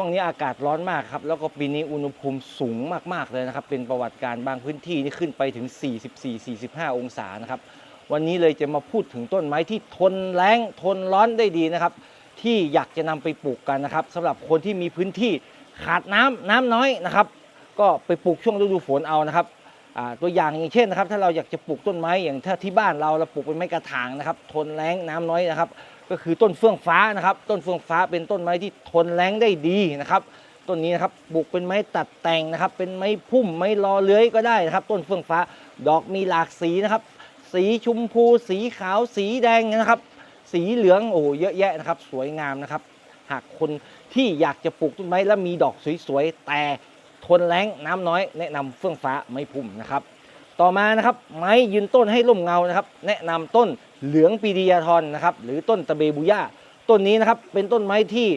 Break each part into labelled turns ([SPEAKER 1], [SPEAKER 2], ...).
[SPEAKER 1] ช่วงนี้อากาศร้อนมากครับ แล้วก็ปีนี้อุณหภูมิสูงมากๆเลยนะครับ เป็นประวัติการบางพื้นที่นี่ขึ้นไปถึง 44-45 องศานะครับ วันนี้เลยจะมาพูดถึงต้นไม้ที่ทนแล้งทนร้อนได้ดีนะครับ ที่อยากจะนำไปปลูกกันนะครับสำหรับคนที่มีพื้นที่ขาดน้ำน้ำน้อยนะครับ ก็ไปปลูกช่วงฤดูฝนเอานะครับตัวอย่างอย่างเช่นนะครับ ถ้าเราอยากจะปลูกต้นไม้อย่างถ้าที่บ้านเราเราปลูกเป็นไม้กระถางนะครับ ทนแล้งน้ำน้อยนะครับ ก็คือต้นเฟื่องฟ้านะครับ ต้นเฟื่องฟ้าเป็นต้นไม้ที่ทนแล้งได้ดีนะครับ ต้นนี้นะครับปลูกเป็นไม้ตัดแต่งนะครับ เป็นไม้พุ่มไม้รอเลื้อยก็ได้นะครับ ต้นเฟื่องฟ้าดอกมีหลากสีนะครับ สีชมพู สีขาว สีแดงนะครับ สีเหลืองโอ้เยอะแยะนะครับ สวยงามนะครับ หากคนที่อยากจะปลูกต้นไม้และมีดอกสวยๆแต่ทนแล้งน้ำน้อยแนะนำเฟื่องฟ้าไม้พุ่มนะครับ ต่อมานะครับไม้ยืนต้นให้ร่มเงานะครับ แนะนำต้นเหลืองปีดียาทอนนะครับหรือต้นตะเบบุย่าต้นนี้นะครับเป็นต้นไม้ที่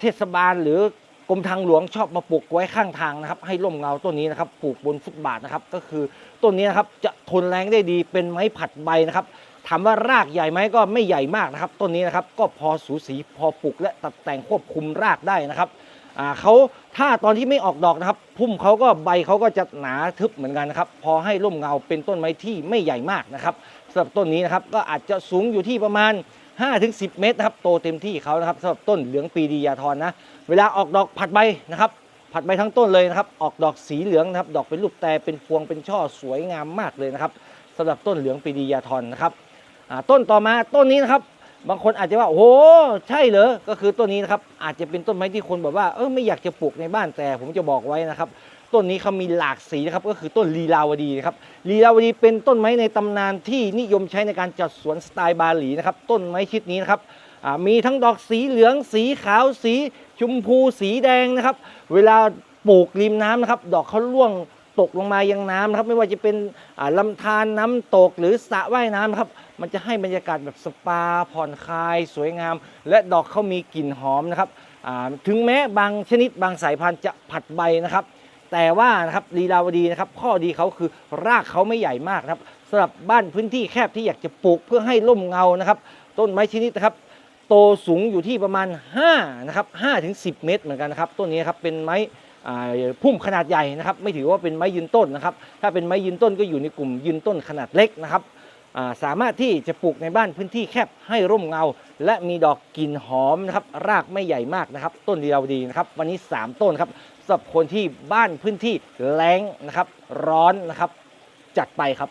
[SPEAKER 1] เทศบาลหรือกรมทางหลวงชอบมาปลูกไว้ข้างทางนะครับ ให้ร่มเงาต้นนี้นะครับปลูกบนฟุตบาทนะครับ ก็คือต้นนี้นะครับจะทนแรงได้ดีเป็นไม้ผัดใบนะครับถามว่ารากใหญ่ไหมก็ไม่ใหญ่มากนะครับ ต้นนี้นะครับก็พอสูสีพอปลูกและตัดแต่งควบคุมรากได้นะครับ อ่าเขาถ้าตอนที่ไม่ออกดอกนะครับ พุ่มเขาก็ใบเขาก็จะหนาทึบเหมือนกันนะครับ พอให้ร่มเงาเป็นต้นไม้ที่ไม่ใหญ่มากนะครับสำหรับต้นนี้นะครับก็อาจจะสูงอยู่ที่ประมาณ 5-10 เมตรนะครับโตเต็มที่เขานะครับสำหรับต้นเหลืองปีดียาทอนนะเวลาออกดอกผัดใบนะครับผัดใบทั้งต้นเลยนะครับ ออกดอกสีเหลืองนะครับ ดอกเป็นลูกแต่เป็นพวงเป็นช่อสวยงามมากเลยนะครับสำหรับต้นเหลืองปีดียาทอนนะครับต้นต่อมาต้นนี้นะครับ บางคนอาจจะว่าโอ้ใช่เหรอก็คือต้นนี้นะครับอาจจะเป็นต้นไม้ที่คนแบบว่าเออไม่อยากจะปลูกในบ้านแต่ผมจะบอกไว้นะครับ ต้นนี้เขามีหลากสีนะครับก็คือต้นลีลาวดีนะครับลีลาวดีเป็นต้นไม้ในตำนานที่นิยมใช้ในการจัดสวนสไตล์บาหลีนะครับต้นไม้ชนิดนี้นะครับมีทั้งดอกสีเหลือง สีขาว สีชมพู สีแดงนะครับ เวลาปลูกริมน้ำนะครับ ดอกเขาร่วง ตกลงมายังน้ำนะครับ ไม่ว่าจะเป็นอ่าลำธารน้ำตกหรือสระว่ายน้ำนะครับ มันจะให้บรรยากาศแบบสปาผ่อนคลาย สวยงาม และดอกเขามีกลิ่นหอมนะครับถึงแม้บางชนิดบางสายพันธุ์จะผัดใบนะครับ แต่ว่านะครับลีลาวดีนะครับข้อดีเขาคือรากเขาไม่ใหญ่มากครับสำหรับบ้านพื้นที่แคบที่อยากจะปลูกเพื่อให้ร่มเงานะครับ ต้นไม้ชนิดนะครับโตสูงอยู่ที่ประมาณ5นะครับ5ถึง10 เมตรเหมือนกันนะครับต้นนี้ครับเป็นไม้ พุ่มขนาดใหญ่นะครับ ไม่ถือว่าเป็นไม้ยืนต้นนะครับ ถ้าเป็นไม้ยืนต้นก็อยู่ในกลุ่มยืนต้นขนาดเล็กนะครับสามารถที่จะปลูกในบ้านพื้นที่แคบให้ร่มเงา และมีดอกกลิ่นหอมนะครับ รากไม่ใหญ่มากนะครับ ต้นเดียวดีนะครับ วันนี้ 3 ต้นครับสำหรับคนที่บ้านพื้นที่แล้งนะครับ ร้อนนะครับ จัดไปครับ